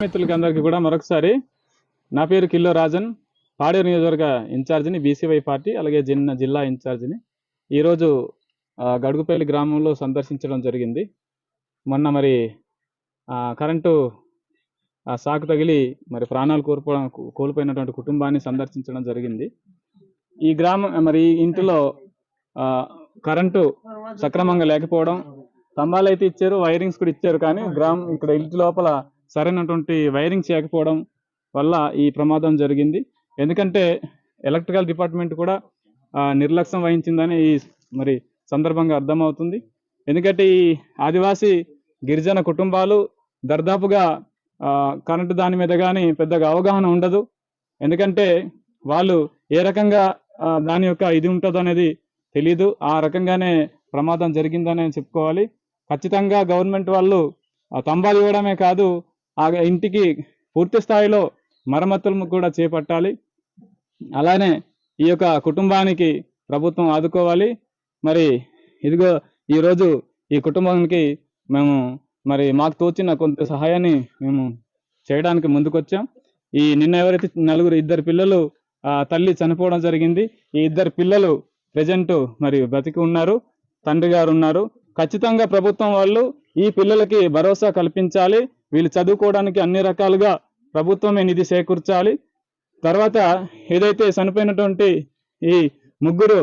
మిత్రులకి అందరికీ కూడా మరొకసారి నా పేరు కిల్లో రాజన్. పాడేరు నియోజకవర్గ ఇన్ఛార్జిని బీసీవై పార్టీ అలాగే జిల్లా జిల్లా ఇన్ఛార్జిని ఈరోజు గడుగుపల్లి గ్రామంలో సందర్శించడం జరిగింది. మొన్న మరి ఆ, కరెంటు సాకు తగిలి మరి ప్రాణాలు కోల్పోవడం కోల్పోయినటువంటి కుటుంబాన్ని సందర్శించడం జరిగింది. ఈ గ్రామం మరి ఈ ఇంటిలో ఆ, కరెంటు సక్రమంగా లేకపోవడం స్తంభాలు అయితే ఇచ్చారు వైరింగ్స్ కూడా ఇచ్చారు కానీ గ్రామం ఇక్కడ ఇంటి లోపల సరైనటువంటి వైరింగ్ చేయకపోవడం వల్ల ఈ ప్రమాదం జరిగింది. ఎందుకంటే ఎలక్ట్రికల్ డిపార్ట్మెంట్ కూడా నిర్లక్ష్యం వహించిందని ఈ మరి సందర్భంగా అర్థమవుతుంది. ఎందుకంటే ఈ ఆదివాసీ గిరిజన కుటుంబాలు దర్దాపుగా కరెంటు దాని మీద కానీ పెద్దగా అవగాహన ఉండదు. ఎందుకంటే వాళ్ళు ఏ రకంగా దాని యొక్క ఇది ఉంటుందో అనేది తెలీదు. ఆ రకంగానే ప్రమాదం జరిగిందని చెప్పుకోవాలి. ఖచ్చితంగా గవర్నమెంట్ వాళ్ళు తంబాలు ఇవ్వడమే కాదు ఆ ఇంటికి పూర్తి స్థాయిలో మరమ్మతులను కూడా చేపట్టాలి. అలానే ఈ యొక్క కుటుంబానికి ప్రభుత్వం ఆదుకోవాలి. మరి ఇదిగో ఈరోజు ఈ కుటుంబానికి మేము మరి మాకు తోచిన కొంత సహాయాన్ని మేము చేయడానికి ముందుకొచ్చాం. ఈ నిన్న ఎవరైతే నలుగురు ఇద్దరు పిల్లలు తల్లి చనిపోవడం జరిగింది. ఈ ఇద్దరు పిల్లలు ప్రజెంట్ మరి బ్రతికి ఉన్నారు తండ్రి గారు ఉన్నారు. ఖచ్చితంగా ప్రభుత్వం వాళ్ళు ఈ పిల్లలకి భరోసా కల్పించాలి. వీళ్ళు చదువుకోవడానికి అన్ని రకాలుగా ప్రభుత్వమే నిధి సేకూర్చాలి. తర్వాత ఏదైతే చనిపోయినటువంటి ఈ ముగ్గురు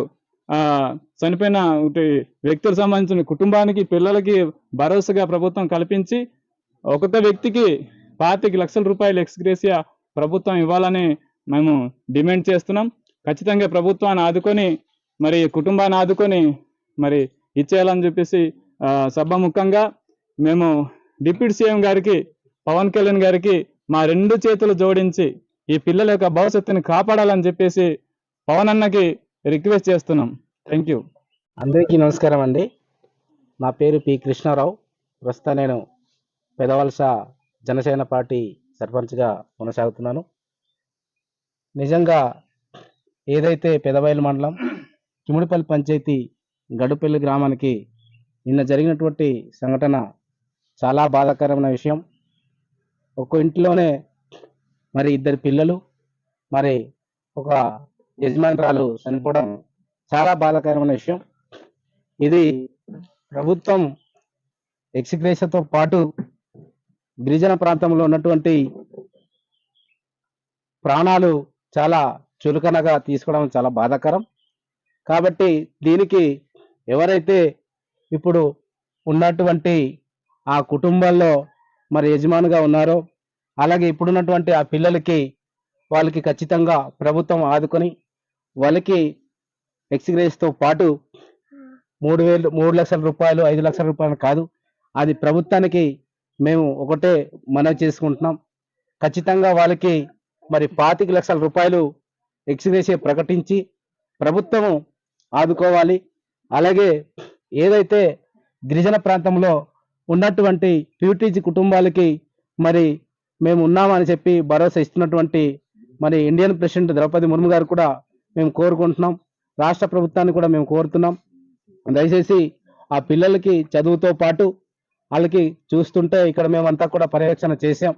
చనిపోయిన ఒకటి వ్యక్తులకు సంబంధించిన కుటుంబానికి పిల్లలకి భరోసాగా ప్రభుత్వం కల్పించి ఒక్కొక్క వ్యక్తికి పాతిక లక్షల రూపాయలు ఎక్స్గ్రేసియా ప్రభుత్వం ఇవ్వాలని మేము డిమాండ్ చేస్తున్నాం. ఖచ్చితంగా ప్రభుత్వాన్ని ఆదుకొని మరి కుటుంబాన్ని ఆదుకొని మరి ఇచ్చేయాలని చెప్పేసి సభముఖంగా మేము డిప్యూటీ సీఎం గారికి పవన్ కళ్యాణ్ గారికి మా రెండు చేతులు జోడించి ఈ పిల్లల యొక్క భవిష్యత్తుని కాపాడాలని చెప్పేసి పవన్ అన్నకి రిక్వెస్ట్ చేస్తున్నాం. Thank you. అందరికీ నమస్కారం అండి. నా పేరు పి కృష్ణారావు. ప్రస్తుతం నేను పెదవలస జనసేన పార్టీ సర్పంచ్గా కొనసాగుతున్నాను. నిజంగా ఏదైతే పెదబయలు మండలం కిముడిపల్లి పంచాయతీ గడుపల్లి గ్రామానికి నిన్న జరిగినటువంటి సంఘటన చాలా బాధాకరమైన విషయం. ఒక్క ఇంట్లోనే మరి ఇద్దరు పిల్లలు మరి ఒక యజమానురాలు చనిపోవడం చాలా బాధాకరమైన విషయం. ఇది ప్రభుత్వం ఎక్స్గ్రేషన్తో పాటు గిరిజన ప్రాంతంలో ఉన్నటువంటి ప్రాణాలు చాలా చులకనగా తీసుకోవడం చాలా బాధాకరం. కాబట్టి దీనికి ఎవరైతే ఇప్పుడు ఉన్నటువంటి ఆ కుటుంబంలో మరి యజమానుగా ఉన్నారో అలాగే ఇప్పుడున్నటువంటి ఆ పిల్లలకి వాళ్ళకి ఖచ్చితంగా ప్రభుత్వం ఆదుకొని వాళ్ళకి ఎక్స్గ్రేస్తో పాటు మూడు వేలు మూడు లక్షల రూపాయలు ఐదు లక్షల రూపాయలు కాదు. అది ప్రభుత్వానికి మేము ఒకటే మనవి చేసుకుంటున్నాం. ఖచ్చితంగా వాళ్ళకి మరి పాతిక లక్షల రూపాయలు ఎక్స్గ్రేసే ప్రకటించి ప్రభుత్వము ఆదుకోవాలి. అలాగే ఏదైతే గిరిజన ప్రాంతంలో ఉన్నటువంటి ప్యూటీజీ కుటుంబాలకి మరి మేము ఉన్నామని చెప్పి భరోసా ఇస్తున్నటువంటి మరి ఇండియన్ ప్రెసిడెంట్ ద్రౌపది ముర్ము గారు కూడా మేము కోరుకుంటున్నాం. రాష్ట్ర ప్రభుత్వాన్ని కూడా మేము కోరుతున్నాం. దయచేసి ఆ పిల్లలకి చదువుతో పాటు వాళ్ళకి చూస్తుంటే ఇక్కడ మేమంతా కూడా పర్యవేక్షణ చేశాం.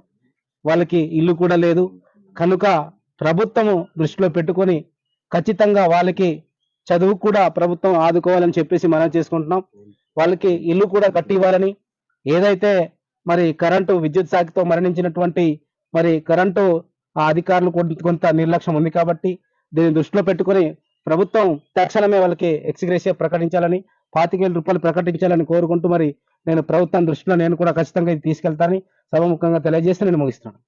వాళ్ళకి ఇల్లు కూడా లేదు. కనుక ప్రభుత్వము దృష్టిలో పెట్టుకొని ఖచ్చితంగా వాళ్ళకి చదువు కూడా ప్రభుత్వం ఆదుకోవాలని చెప్పేసి మనం చేసుకుంటున్నాం. వాళ్ళకి ఇల్లు కూడా కట్టి ఇవ్వాలని ఏదైతే మరి కరెంటు విద్యుత్ శాఖతో మరణించినటువంటి మరి కరెంటు ఆ అధికారులు కొంత- నిర్లక్ష్యం ఉంది కాబట్టి దీన్ని దృష్టిలో పెట్టుకొని ప్రభుత్వం తక్షణమే వాళ్ళకి ఎక్స్గ్రేషియా ప్రకటించాలని పాతిక రూపాయలు ప్రకటించాలని కోరుకుంటూ మరి నేను ప్రభుత్వం దృష్టిలో నేను కూడా ఖచ్చితంగా ఇది తీసుకెళ్తానని సభముఖంగా తెలియజేసి నేను ముగిస్తున్నాను.